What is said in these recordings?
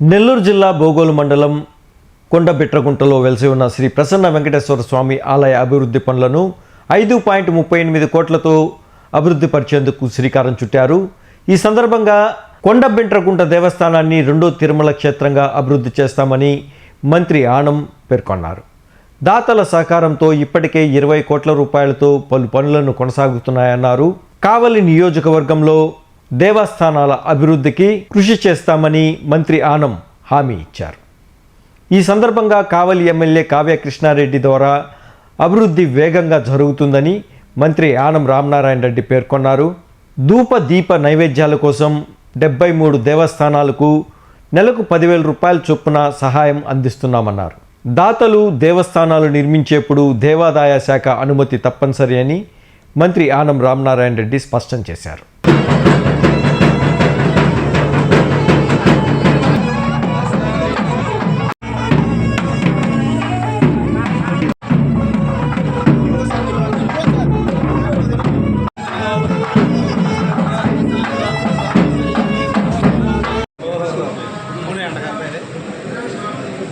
నెల్లూరు జిల్లా బోగోలు మండలం కొండబిట్రగుంటలో వెలిసి ఉన్న శ్రీ ప్రసన్న వెంకటేశ్వర స్వామి ఆలయ అభివృద్ధి పనులను ఐదు పాయింట్ ముప్పై ఎనిమిది కోట్లతో అభివృద్ధి పరిచేందుకు శ్రీకారం చుట్టారు. ఈ సందర్భంగా కొండబిట్రగుంట దేవస్థానాన్ని రెండో తిరుమల క్షేత్రంగా అభివృద్ధి చేస్తామని మంత్రి ఆనం పేర్కొన్నారు. దాతల సహకారంతో ఇప్పటికే ఇరవై కోట్ల రూపాయలతో పలు పనులను కొనసాగుతున్నాయన్నారు. కావలి నియోజకవర్గంలో దేవస్థానాల అభివృద్ధికి కృషి చేస్తామని మంత్రి ఆనం హామీ ఇచ్చారు. ఈ సందర్భంగా కావలి ఎమ్మెల్యే కావ్య కృష్ణారెడ్డి ద్వారా అభివృద్ధి వేగంగా జరుగుతుందని మంత్రి ఆనం రామనారాయణ రెడ్డి పేర్కొన్నారు. ధూప దీప నైవేద్యాల కోసం డెబ్బై మూడు దేవస్థానాలకు నెలకు పదివేల రూపాయల చొప్పున సహాయం అందిస్తున్నామన్నారు. దాతలు దేవస్థానాలు నిర్మించేప్పుడు దేవాదాయ శాఖ అనుమతి తప్పనిసరి అని మంత్రి ఆనం రామనారాయణ రెడ్డి స్పష్టం చేశారు.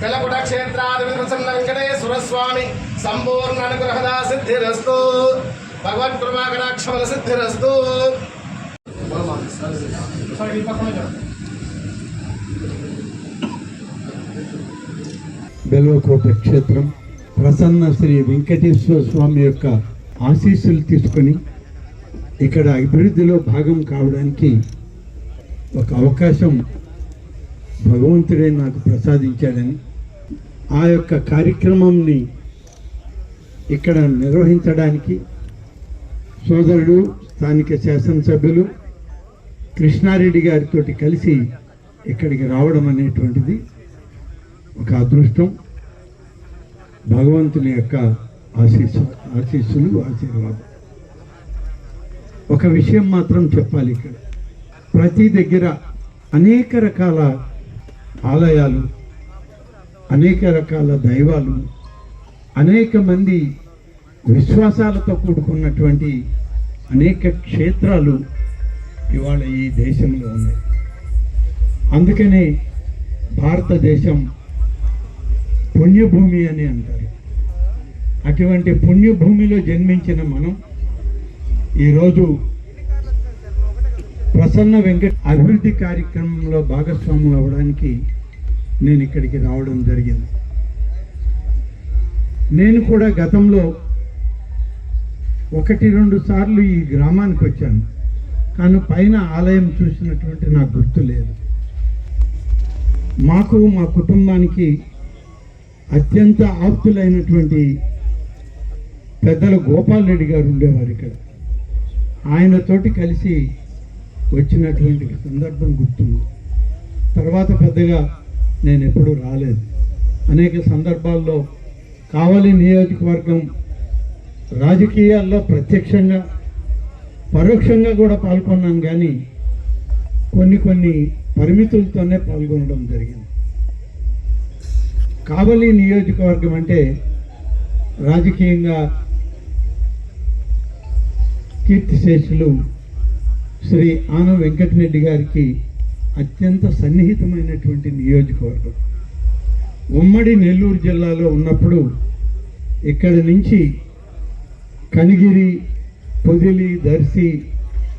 కలకుట క్షేత్రాది ప్రసన్న వెంకటేశ్వర స్వామి సంపూర్ణ అనుగ్రహదా సిద్ధిరస్తు. భగవత్ కృపాకటాక్షమల సిద్ధిరస్తు. బెల్వకోట క్షేత్రం ప్రసన్న శ్రీ వెంకటేశ్వర స్వామి యొక్క ఆశీస్సులు తీసుకొని ఇక్కడ అభివృద్ధిలో భాగం కావడానికి ఒక అవకాశం భగవంతుడే నాకు ప్రసాదించాడని ఆ యొక్క కార్యక్రమంని ఇక్కడ నిర్వహించడానికి సోదరుడు స్థానిక శాసనసభ్యులు కృష్ణారెడ్డి గారితో కలిసి ఇక్కడికి రావడం అనేటువంటిది ఒక అదృష్టం. భగవంతుని యొక్క ఆశీస్సు ఆశీస్సులు ఆశీర్వాదం. ఒక విషయం మాత్రం చెప్పాలి ఇక్కడ. ప్రతి దగ్గర అనేక రకాల ఆలయాలు అనేక రకాల దైవాలు అనేక మంది విశ్వాసాలతో కూడుకున్నటువంటి అనేక క్షేత్రాలు ఇవాళ ఈ దేశంలో ఉన్నాయి. అందుకనే భారతదేశం పుణ్యభూమి అని అంటారు. అటువంటి పుణ్యభూమిలో జన్మించిన మనం ఈరోజు ప్రసన్న వెంకట అభివృద్ధి కార్యక్రమంలో భాగస్వాములు అవ్వడానికి నేను ఇక్కడికి రావడం జరిగింది. నేను కూడా గతంలో ఒకటి రెండు సార్లు ఈ గ్రామానికి వచ్చాను. కానీ పైన ఆలయం చూసినటువంటి నాకు గుర్తు లేదు. మాకు మా కుటుంబానికి అత్యంత ఆప్తులైనటువంటి పెద్దల గోపాల్ రెడ్డి గారు ఉండేవారు ఇక్కడ. ఆయనతోటి కలిసి వచ్చినటువంటి సందర్భం గుర్తుంది. తర్వాత పెద్దగా నేను ఎప్పుడూ రాలేదు. అనేక సందర్భాల్లో కావలి నియోజకవర్గం రాజకీయాల్లో ప్రత్యక్షంగా పరోక్షంగా కూడా పాల్గొన్నాను కానీ కొన్ని కొన్ని పరిమితులతోనే పాల్గొనడం జరిగింది. కావలి నియోజకవర్గం అంటే రాజకీయంగా కీర్తిశేషులు శ్రీ ఆన వెంకటరెడ్డి గారికి అత్యంత సన్నిహితమైనటువంటి నియోజకవర్గం. ఉమ్మడి నెల్లూరు జిల్లాలో ఉన్నప్పుడు ఇక్కడి నుంచి కనిగిరి పొదిలి దర్శి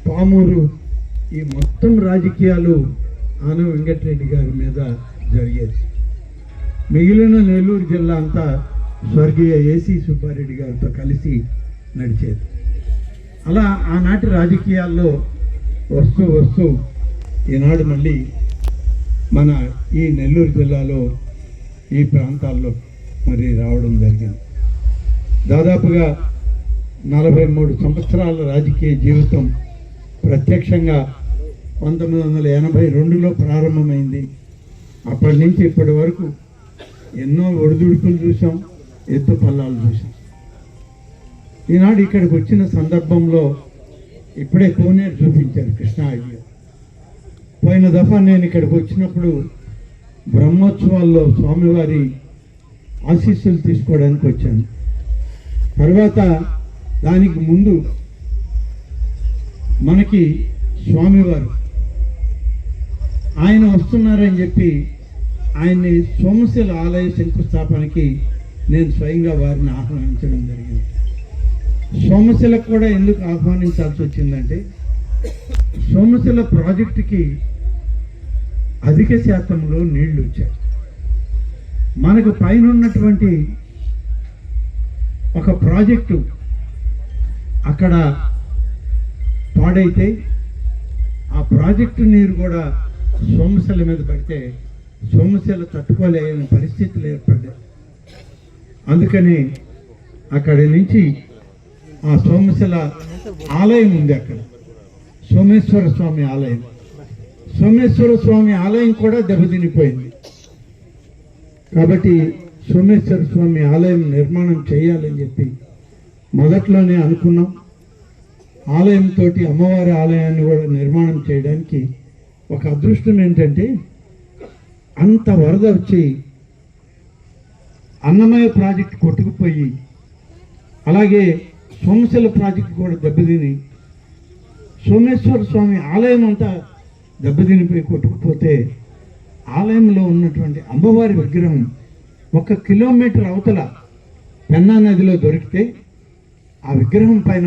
పామూరు ఈ మొత్తం రాజకీయాలు ఆన వెంకటరెడ్డి గారి మీద జరిగేది. మిగిలిన నెల్లూరు జిల్లా అంతా స్వర్గీయ ఏసీ సుబ్బారెడ్డి గారితో కలిసి నడిచేది. అలా ఆనాటి రాజకీయాల్లో వస్తూ వస్తూ ఈనాడు మళ్ళీ మన ఈ నెల్లూరు జిల్లాలో ఈ ప్రాంతాల్లో మరి రావడం జరిగింది. దాదాపుగా నలభై మూడు సంవత్సరాల రాజకీయ జీవితం ప్రత్యక్షంగా పంతొమ్మిది వందల ఎనభై రెండులో ప్రారంభమైంది. అప్పటి నుంచి ఇప్పటి వరకు ఎన్నో ఒడిదుడుకులు చూసాం ఎత్తు పల్లాలు చూసాం ఈనాడు ఇక్కడికి వచ్చిన సందర్భంలో ఇప్పుడే కోనేరు చూపించారు కృష్ణాయిలో పోయిన దఫా నేను ఇక్కడికి వచ్చినప్పుడు బ్రహ్మోత్సవాల్లో స్వామివారి ఆశీస్సులు తీసుకోవడానికి వచ్చాను. తర్వాత దానికి ముందు మనకి స్వామివారు ఆయన వస్తున్నారని చెప్పి ఆయన్ని సోమశిల ఆలయ శంకుస్థాపనకి నేను స్వయంగా వారిని ఆహ్వానించడం జరిగింది. సోమశిలకు కూడా ఎందుకు ఆహ్వానించాల్సి వచ్చిందంటే సోమశిల ప్రాజెక్టుకి అధిక శాతంలో నీళ్ళు వచ్చాయి. మనకు పైన ఉన్నటువంటి ఒక ప్రాజెక్టు అక్కడ పాడైతే ఆ ప్రాజెక్టు నీరు కూడా సోమశిల మీద పడితే సోమశిల తట్టుకోలేని పరిస్థితులు ఏర్పడ్డాయి. అందుకని అక్కడి నుంచి ఆ సోమశిల ఆలయం ఉంది అక్కడ. సోమేశ్వర స్వామి ఆలయం. సోమేశ్వర స్వామి ఆలయం కూడా దెబ్బతినిపోయింది. కాబట్టి సోమేశ్వర స్వామి ఆలయం నిర్మాణం చేయాలని చెప్పి మొదట్లోనే అనుకున్నాం. ఆలయంతో అమ్మవారి ఆలయాన్ని కూడా నిర్మాణం చేయడానికి ఒక అదృష్టం ఏంటంటే అంత వరద వచ్చి అన్నమయ్య ప్రాజెక్ట్ కొట్టుకుపోయి అలాగే సోమశిల ప్రాజెక్టు కూడా దెబ్బతిని సోమేశ్వర స్వామి ఆలయం అంతా దెబ్బతినిపోయి కొట్టుకుపోతే ఆలయంలో ఉన్నటువంటి అమ్మవారి విగ్రహం ఒక కిలోమీటర్ అవతల పెన్నా నదిలో దొరికితే ఆ విగ్రహం పైన